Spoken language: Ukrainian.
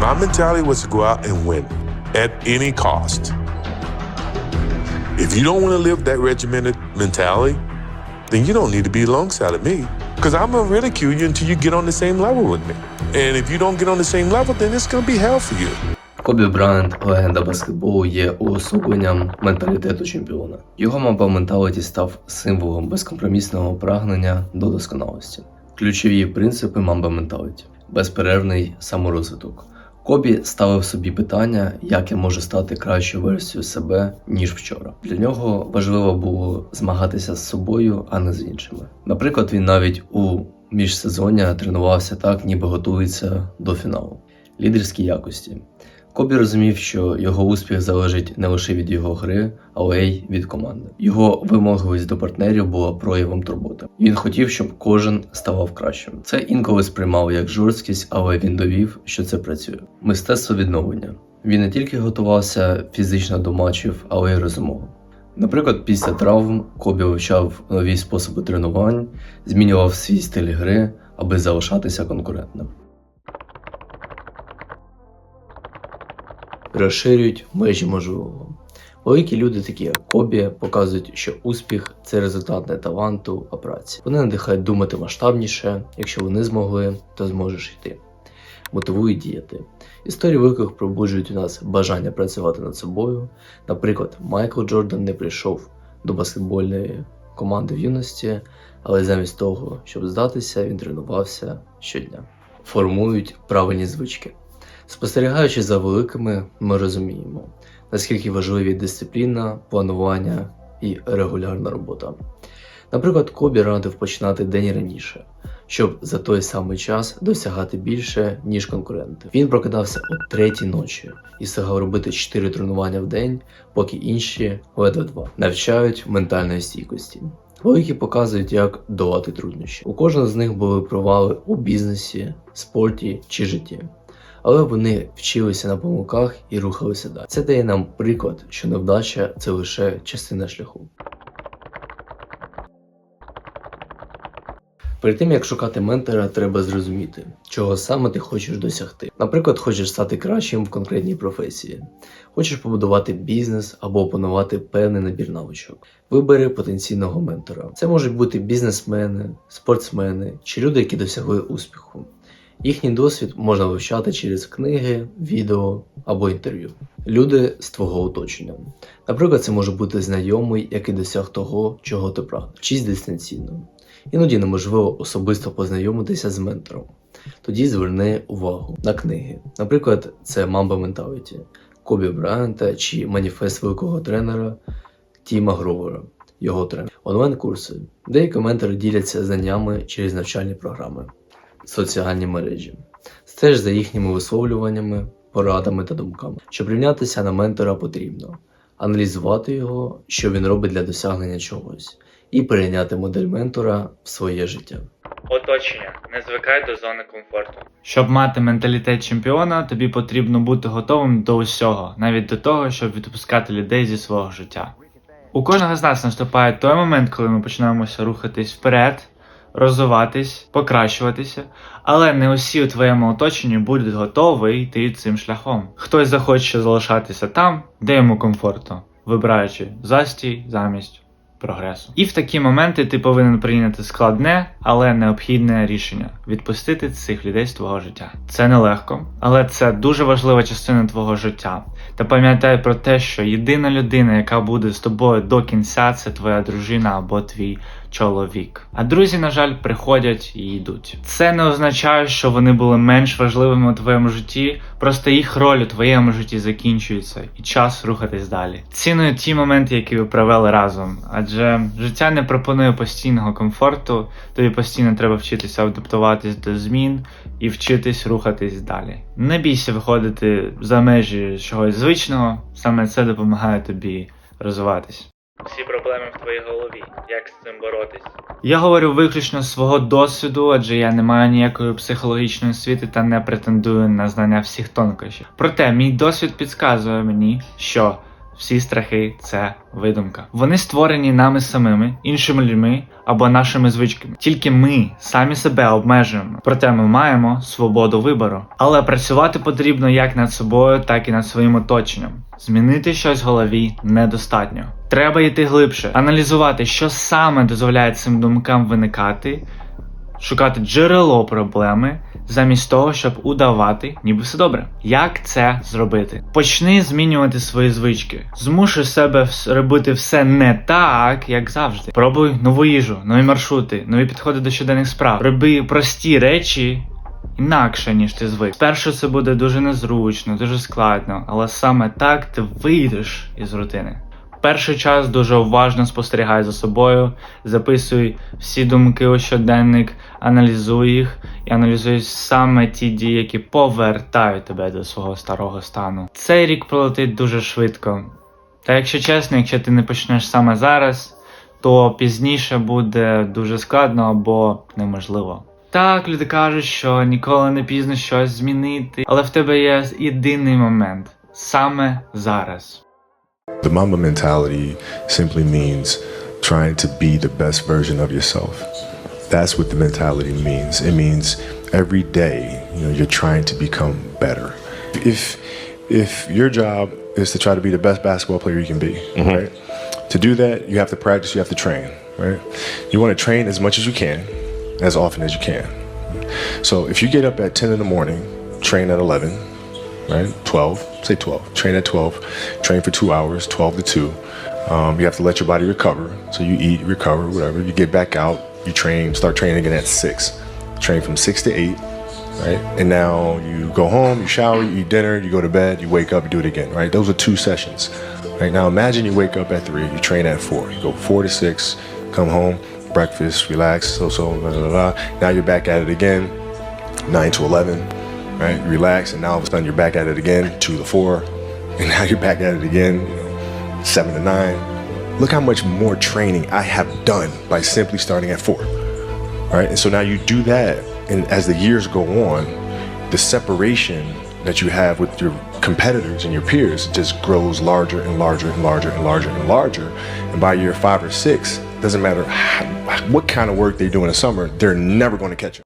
My mentality was to go out and win at any cost. If you don't want to live that regimented mentality, then you don't need to be alongside of me. Because I'm going to ridicule you until you get on the same level with me. And if you don't get on the same level, then it's going to be hell for you. Кобі Брайант, легенда баскетболу, є уособленням менталітету чемпіона. Його мапа менталіті став символом безкомпромісного прагнення до досконалості. Ключові принципи мамба менталіті. Безперервний саморозвиток. Кобі ставив собі питання, як я можу стати кращою версією себе, ніж вчора. Для нього важливо було змагатися з собою, а не з іншими. Наприклад, він навіть у міжсезоння тренувався так, ніби готується до фіналу. Лідерські якості. Кобі розумів, що його успіх залежить не лише від його гри, але й від команди. Його вимогливість до партнерів була проявом турботи. Він хотів, щоб кожен ставав кращим. Це інколи сприймав як жорсткість, але він довів, що це працює. Мистецтво відновлення. Він не тільки готувався фізично до матчів, але й розумово. Наприклад, після травм Кобі вивчав нові способи тренувань, змінював свій стиль гри, аби залишатися конкурентним. Розширюють межі можливого. Великі люди, такі як Кобі, показують, що успіх це результат не таланту, а праці. Вони надихають думати масштабніше. Якщо вони змогли, то зможеш йти. Мотивують діяти. Історії великих пробуджують у нас бажання працювати над собою. Наприклад, Майкл Джордан не прийшов до баскетбольної команди в юності, але замість того, щоб здатися, він тренувався щодня. Формують правильні звички. Спостерігаючи за великими, ми розуміємо, наскільки важливі дисципліна, планування і регулярна робота. Наприклад, Кобі радив починати день раніше, щоб за той самий час досягати більше, ніж конкуренти. Він прокидався о третій ночі і встигав робити 4 тренування в день, поки інші ледве два навчають ментальної стійкості. Великі показують, як долати труднощі. У кожного з них були провали у бізнесі, спорті чи житті але вони вчилися на помилках і рухалися далі. Це дає нам приклад, що невдача це лише частина шляху. Перед тим як шукати ментора, треба зрозуміти, чого саме ти хочеш досягти. Наприклад, хочеш стати кращим в конкретній професії, хочеш побудувати бізнес або опанувати певний набір навичок. Вибери потенційного ментора. Це можуть бути бізнесмени, спортсмени чи люди, які досягли успіху. Їхній досвід можна вивчати через книги, відео або інтерв'ю. Люди з твого оточення. Наприклад, це може бути знайомий, який досяг того, чого ти прагнеш. Вчись дистанційно. Іноді неможливо особисто познайомитися з ментором. Тоді зверни увагу на книги. Наприклад, це Mamba Mentality, Кобі Брайанта чи Маніфест великого тренера Тіма Гровера, його тренер. Онлайн-курси. Деякі ментори діляться знаннями через навчальні програми соціальні мережі. Стеж за їхніми висловлюваннями, порадами та думками. Щоб рівнятися на ментора потрібно аналізувати його, що він робить для досягнення чогось, і перейняти модель ментора в своє життя. Оточення. Не звикай до зони комфорту. Щоб мати менталітет чемпіона, тобі потрібно бути готовим до усього, навіть до того, щоб відпускати людей зі свого життя. У кожного з нас наступає той момент, коли ми починаємося рухатись вперед, розвиватись, покращуватися, але не усі у твоєму оточенні будуть готові йти цим шляхом. Хтось захоче залишатися там, де йому комфортно, вибираючи застій замість прогресу. І в такі моменти ти повинен прийняти складне, але необхідне рішення відпустити цих людей з твого життя. Це нелегко, але це дуже важлива частина твого життя. Та пам'ятай про те, що єдина людина, яка буде з тобою до кінця, це твоя дружина або твій чоловік. А друзі, на жаль, приходять і йдуть. Це не означає, що вони були менш важливими у твоєму житті, просто їх роль у твоєму житті закінчується, і час рухатись далі. Ціную ті моменти, які ви провели разом, адже життя не пропонує постійного комфорту, тобі постійно треба вчитися адаптуватись до змін і вчитись рухатись далі. Не бійся виходити за межі чогось звичного, саме це допомагає тобі розвиватись. Всі проблеми в твоїй голові. Як з цим боротись? Я говорю виключно з свого досвіду, адже я не маю ніякої психологічної освіти та не претендую на знання всіх тонкощів. Проте мій досвід підказує мені, що всі страхи це видумка. Вони створені нами самими, іншими людьми або нашими звичками. Тільки ми самі себе обмежуємо. Проте ми маємо свободу вибору. Але працювати потрібно як над собою, так і над своїм оточенням. Змінити щось в голові недостатньо. Треба йти глибше, аналізувати, що саме дозволяє цим думкам виникати, шукати джерело проблеми, замість того, щоб удавати, ніби все добре. Як це зробити? Почни змінювати свої звички. Змушуй себе робити все не так, як завжди. Пробуй нову їжу, нові маршрути, нові підходи до щоденних справ. Роби прості речі. Інакше, ніж ти звик. Спершу це буде дуже незручно, дуже складно, але саме так ти вийдеш із рутини. Перший час дуже уважно спостерігай за собою, записуй всі думки у щоденник, аналізуй їх і аналізуй саме ті дії, які повертають тебе до свого старого стану. Цей рік пролетить дуже швидко. Та якщо чесно, якщо ти не почнеш саме зараз, то пізніше буде дуже складно або неможливо. Так, люди кажуть, що ніколи не пізно щось змінити, але в тебе є єдиний момент саме зараз. The Mamba mentality simply means trying to be the best version of yourself. That's what the mentality means. It means every day, you know, you're trying to become better. If if your job is to try to be the best basketball player you can be, mm-hmm. right? To do that, you have to practice, you have to train, right? You want to train as much as you can, as often as you can. So if you get up at 10 in the morning, train at 11, right? 12, say 12. Train at 12, train for two hours, 12 to 2. Um, you have to let your body recover. So you eat, recover, whatever. You get back out, you train, start training again at 6. Train from 6 to 8, right? And now you go home, you shower, you eat dinner, you go to bed, you wake up, you do it again, right? Those are two sessions, right? Now imagine you wake up at 3, you train at 4. You go 4 to 6, come home, breakfast, relax, so, so, blah, blah, blah. Now you're back at it again, 9 to 11, right? You relax, and now all of a sudden you're back at it again, 2 to 4, and now you're back at it again, 7 to 9. Look how much more training I have done by simply starting at 4. All right, and so now you do that, and as the years go on, the separation that you have with your competitors and your peers just grows larger and larger and larger and larger and larger. And by year five or six, doesn't matter how, what kind of work they do in the summer, they're never going to catch up.